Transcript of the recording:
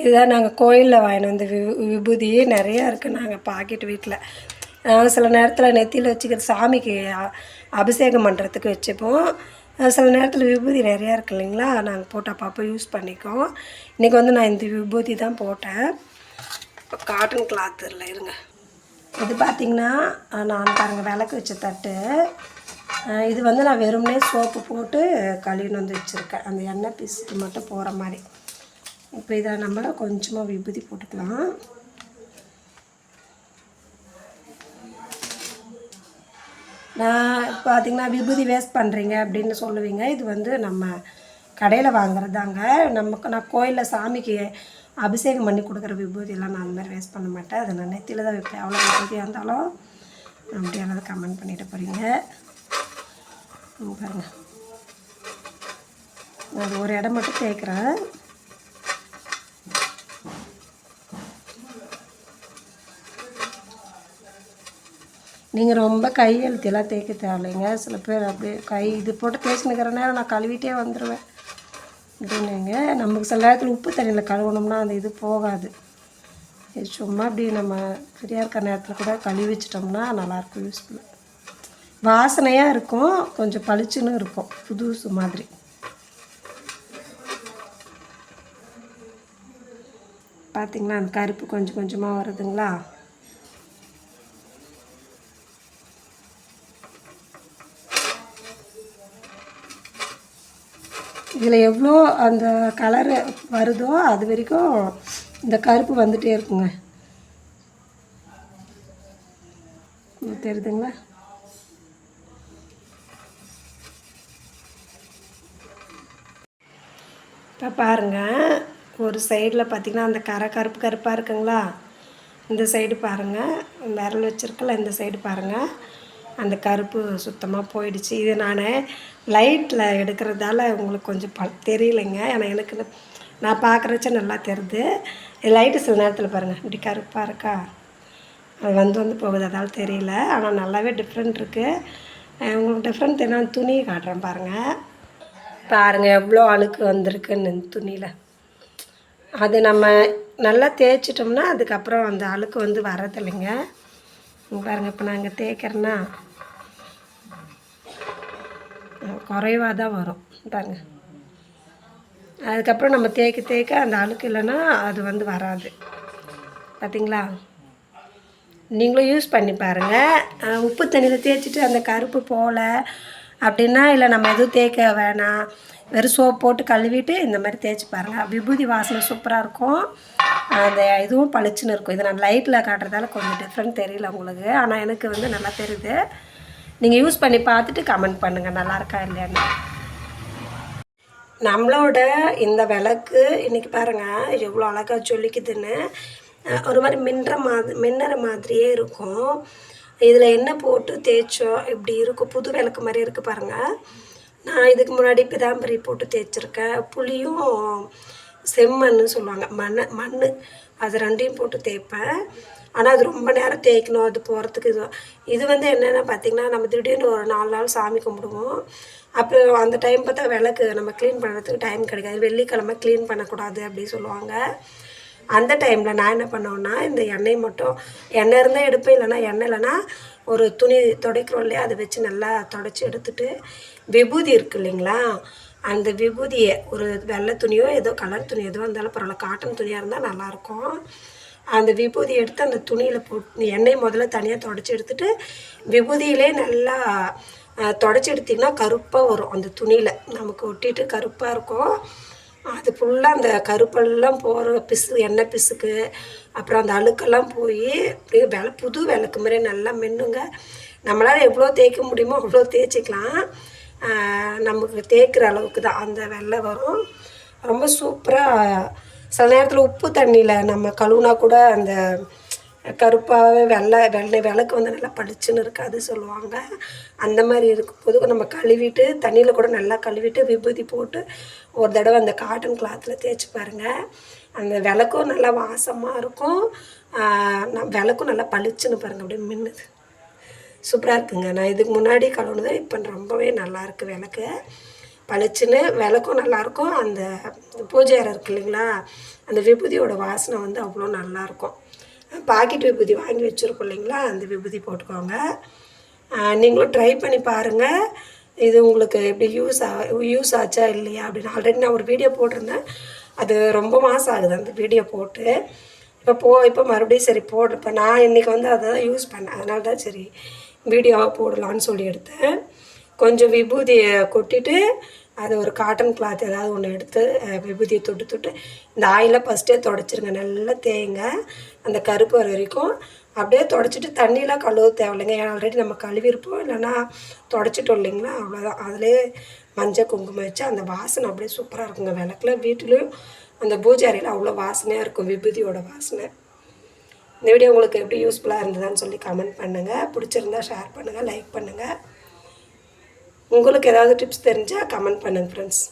இதுதான் நாங்கள் கோயிலில் வாங்கிட்டு வந்து வி விபூதி நிறையா இருக்குது நாங்கள் பாக்கெட் வீட்டில் நாங்கள் சில நேரத்தில் நெத்தியில் வச்சுக்கிற சாமிக்கு அபிஷேகம் பண்ணுறதுக்கு வச்சுப்போம். சில நேரத்தில் விபூதி நிறையா இருக்கு இல்லைங்களா? நாங்கள் போட்டு அப்பப்போ யூஸ் பண்ணிக்கோம் இன்றைக்கி வந்து நான் இந்த விபூதி தான் போட்டேன். இப்போ காட்டன் கிளாத் இல்லை இருங்க. இது பார்த்திங்கன்னா நான் பாருங்கள் விளக்கு வச்ச தட்டு. இது வந்து நான் வெறும்னே சோப்பு போட்டு கழுவின்னு வந்து வச்சுருக்கேன். அந்த எண்ணெய் பீஸுக்கு மட்டும் போகிற மாதிரி. இப்போ இதை நம்ம கொஞ்சமாக விபூதி போட்டுக்கலாம். நான் பார்த்தீங்கன்னா விபூதி வேஸ்ட் பண்ணுறீங்க அப்படின்னு சொல்லுவீங்க. இது வந்து நம்ம கடையில் வாங்குறது தாங்க நமக்கு நான் கோயிலில் சாமிக்கு அபிஷேகம் பண்ணி கொடுக்குற விபூதியெல்லாம் நான் அந்த மாதிரி வேஸ்ட் பண்ண மாட்டேன். அதை நான் நெத்தியில் தான் வைப்பேன். அவ்வளோ விபூதியாக இருந்தாலும் அப்படி யாராவது கமெண்ட் பண்ணிட்டு போகிறீங்க பாருங்கள் நான் அது ஒரு இடம் மட்டும் கேட்குறேன் நீங்கள் ரொம்ப கையெழுத்தியெல்லாம் தேய்க்க தேவையில்லைங்க. சில பேர் அப்படியே கை இது போட்டு தேய்ச்சினுக்கிற நேரம் நான் கழுவிட்டே வந்துடுவேன் அப்படின்னுங்க. நமக்கு சில நேரத்தில் உப்பு தண்ணியில் கழுவணும்னா அந்த இது போகாது. சும்மா அப்படி நம்ம ஃப்ரீயாக இருக்கிற நேரத்தில் கூட கழுவி வச்சிட்டோம்னா நல்லாயிருக்கும் யூஸ்ஃபுல் வாசனையாக இருக்கும் கொஞ்சம் பளிச்சுன்னு இருக்கும் புதுசு மாதிரி. பார்த்திங்களா அந்த கருப்பு கொஞ்சம் கொஞ்சமாக வருதுங்களா? இதில் எவ்வளோ அந்த கலரு வருதோ அது வரைக்கும் இந்த கருப்பு வந்துகிட்டே இருக்குங்க. தெரியுதுங்களா? இப்போ பாருங்கள் ஒரு சைடில் பார்த்திங்கன்னா அந்த கரை கருப்பு கருப்பாக இருக்குங்களா? இந்த சைடு பாருங்கள் விரல் வச்சுருக்கல இந்த சைடு பாருங்கள் அந்த கருப்பு சுத்தமாக போயிடுச்சு. இது நான் லைட்டில் எடுக்கிறதால உங்களுக்கு கொஞ்சம் ப தெரியலைங்க. ஏன்னா எனக்கு நான் பார்க்குறச்ச நல்லா தெரியுது லைட்டு சில நேரத்தில் பாருங்கள் இப்படி கருப்பாக இருக்கா? அது வந்து வந்து போகுது. அதால் தெரியல. ஆனால் நல்லாவே டிஃப்ரெண்ட் இருக்குது உங்களுக்கு டிஃப்ரெண்ட் என்ன துணியை காட்டுறேன் பாருங்கள் பாருங்கள் எவ்வளோ அழுக்கு வந்திருக்குன்னு துணியில். அது நம்ம நல்லா தேய்ச்சிட்டோம்னா அதுக்கப்புறம் அந்த அழுக்கு வந்து வரதில்லைங்க பாருங்கள் பாருங்க இப்போ நாங்கள் தேய்க்கிறேன்னா. குறைவாக தான் வரும். பாருங்க. அதுக்கப்புறம் நம்ம தேய்க்க தேய்க்க அந்த அழுக்கு இல்லைன்னா அது வந்து வராது. பார்த்தீங்களா நீங்களும் யூஸ் பண்ணி பாருங்கள் உப்பு தண்ணியில் தேய்ச்சிட்டு அந்த கருப்பு போகல அப்படின்னா இல்லை நம்ம எதுவும் தேய்க்க வேணாம். வெறும் சோப் போட்டு கழுவிட்டு இந்த மாதிரி தேய்ச்சி பாருங்கள் விபூதி வாசனை சூப்பராக இருக்கும். அந்த இதுவும் பளிச்சுன்னு இருக்கும். இது நான் லைட்டில் காட்டுறதால கொஞ்சம் டிஃப்ரெண்ட் தெரியல உங்களுக்கு. ஆனால் எனக்கு வந்து நல்லா தெரியுது. நீங்கள் யூஸ் பண்ணி பார்த்துட்டு கமெண்ட் பண்ணுங்கள் நல்லாயிருக்கா இல்லையான்னு. நம்மளோட இந்த விளக்கு இன்றைக்கி பாருங்க எவ்வளோ அழகாக சொல்லிக்குதுன்னு ஒரு மாதிரி மின்னுற மாதிரி மின்னுற மாதிரியே இருக்கும். இதில் என்ன போட்டு தேய்ச்சோம் இப்படி இருக்கும். புது விளக்கு மாதிரி இருக்குது பாருங்கள் நான் இதுக்கு முன்னாடி பிதாம்பரி போட்டு தேய்ச்சிருக்கேன். புளியும் செம்மண்ணு சொல்லுவாங்க. மண் மண் அது ரெண்டையும் போட்டு தேய்ப்பேன். ஆனால் அது ரொம்ப நேரம் தேய்க்கணும். அது போகிறதுக்கு இது இது வந்து என்னென்னா பார்த்திங்கன்னா நம்ம திடீர்னு ஒரு நாலு நாள் சாமி கும்பிடுவோம். அப்போ அந்த டைம் பார்த்தா விளக்கு நம்ம க்ளீன் பண்ணுறதுக்கு டைம் கிடைக்காது. வெள்ளிக்கிழமை க்ளீன் பண்ணக்கூடாது அப்படின்னு சொல்லுவாங்க. அந்த டைமில் நான் என்ன பண்ணுவேன்னா இந்த எண்ணெய் மட்டும் எண்ணெய் இருந்தால் எடுப்பேன் இல்லைன்னா எண்ணெய் இல்லைன்னா ஒரு துணி துடைக்கிறோம் இல்லையா அதை வச்சு நல்லா தொடச்சி எடுத்துட்டு விபூதி இருக்கு இல்லைங்களா அந்த விபூதியை ஒரு வெள்ளை துணியோ ஏதோ கலர் துணி எதுவாக இருந்தாலும் பரவாயில்ல காட்டன் துணியாக இருந்தால் நல்லாயிருக்கும். அந்த விபூதி எடுத்து அந்த துணியில் போட்டு எண்ணெய் முதல்ல தனியாக தொடச்சி எடுத்துட்டு விபூதியிலே நல்லா தொடச்சி எடுத்திங்கன்னா கருப்பாக வரும் அந்த துணியில். நமக்கு ஒட்டிட்டு கருப்பாக இருக்கும். அது ஃபுல்லாக அந்த கருப்பெல்லாம் போகிற பிசு எண்ணெய் பிசுக்கு அப்புறம் அந்த அழுக்கெல்லாம் போய் அப்படியே வெள புது விளக்கு மாதிரி நல்லா மென்னுங்க. நம்மளால் எவ்வளோ தேய்க்க முடியுமோ அவ்வளோ தேய்ச்சிக்கலாம். நமக்கு தேய்க்கிற அளவுக்கு தான் அந்த வெள்ளை வரும். ரொம்ப சூப்பராக சில நேரத்தில் உப்பு தண்ணியில் நம்ம கழுவுனா கூட அந்த கருப்பாகவே வெள்ளை வெள்ளை விளக்கு வந்து நல்லா பளிச்சுன்னு இருக்காது சொல்லுவாங்க. அந்த மாதிரி இருக்கும்போது நம்ம கழுவிட்டு தண்ணியில் கூட நல்லா கழுவிட்டு விபூதி போட்டு ஒரு தடவை அந்த காட்டன் கிளாத்தில் தேய்ச்சி பாருங்கள் அந்த விளக்கும் நல்லா வாசமாக இருக்கும். நம் விளக்கும் நல்லா பளிச்சுன்னு பாருங்கள் அப்படியே மின்னுது. சூப்பராக இருக்குங்க. நான் இதுக்கு முன்னாடி கழுவுனது இப்போ ரொம்பவே நல்லாயிருக்கு விளக்கு. பளிச்சுன்னு விளக்கும் நல்லாயிருக்கும் அந்த பூஜை அறை இருக்கு இல்லைங்களா? அந்த விபூதியோட வாசனை வந்து அவ்வளோ நல்லாயிருக்கும் பாக்கெட் விபூதி வாங்கி வச்சுருக்கோம் இல்லைங்களா? அந்த விபூதி போட்டுக்கோங்க. நீங்களும் ட்ரை பண்ணி பாருங்கள் இது உங்களுக்கு எப்படி யூஸ் ஆ யூஸ் ஆச்சா இல்லையா அப்படின்னு. ஆல்ரெடி நான் ஒரு வீடியோ போட்டிருந்தேன். அது ரொம்ப மாதம் ஆகுது அந்த வீடியோ போட்டு. இப்போ போ இப்போ மறுபடியும் சரி போடுறப்ப நான் இன்றைக்கி வந்து அதை தான் யூஸ் பண்ணேன். அதனால தான் சரி வீடியோவாக போடலான்னு சொல்லி எடுத்தேன். கொஞ்சம் விபூதியை கொட்டிட்டு அது ஒரு காட்டன் கிளாத் ஏதாவது ஒன்று எடுத்து விபூதியை தொட்டு தொட்டு இந்த ஆயிலை ஃபஸ்ட்டே தொடச்சிருங்க. நல்லா தேய்ங்க. அந்த கருப்பு வர வரைக்கும் அப்படியே தொடச்சிட்டு தண்ணியெலாம் கழுவ தேவையில்லைங்க. ஏன்னா ஆல்ரெடி நம்ம கழுவிருப்போம் இல்லைன்னா தொடச்சிட்டோம் இல்லைங்களா? அவ்வளோதான் அதிலே மஞ்சள் குங்குமம் வச்சு அந்த வாசனை அப்படியே சூப்பராக இருக்குங்க. விளக்குல வீட்டிலையும் அந்த பூஜை அறையில் அவ்வளோ வாசனையாக இருக்கும். விபூதியோட வாசனை. இந்த வீடியோ உங்களுக்கு எப்படி யூஸ்ஃபுல்லாக இருந்ததுன்னு சொல்லி கமெண்ட் பண்ணுங்கள் பிடிச்சிருந்தா ஷேர் பண்ணுங்கள் லைக் பண்ணுங்கள் உங்களுக்கு ஏதாவது டிப்ஸ் தெரிஞ்சால் கமெண்ட் பண்ணுங்கள் ஃப்ரெண்ட்ஸ்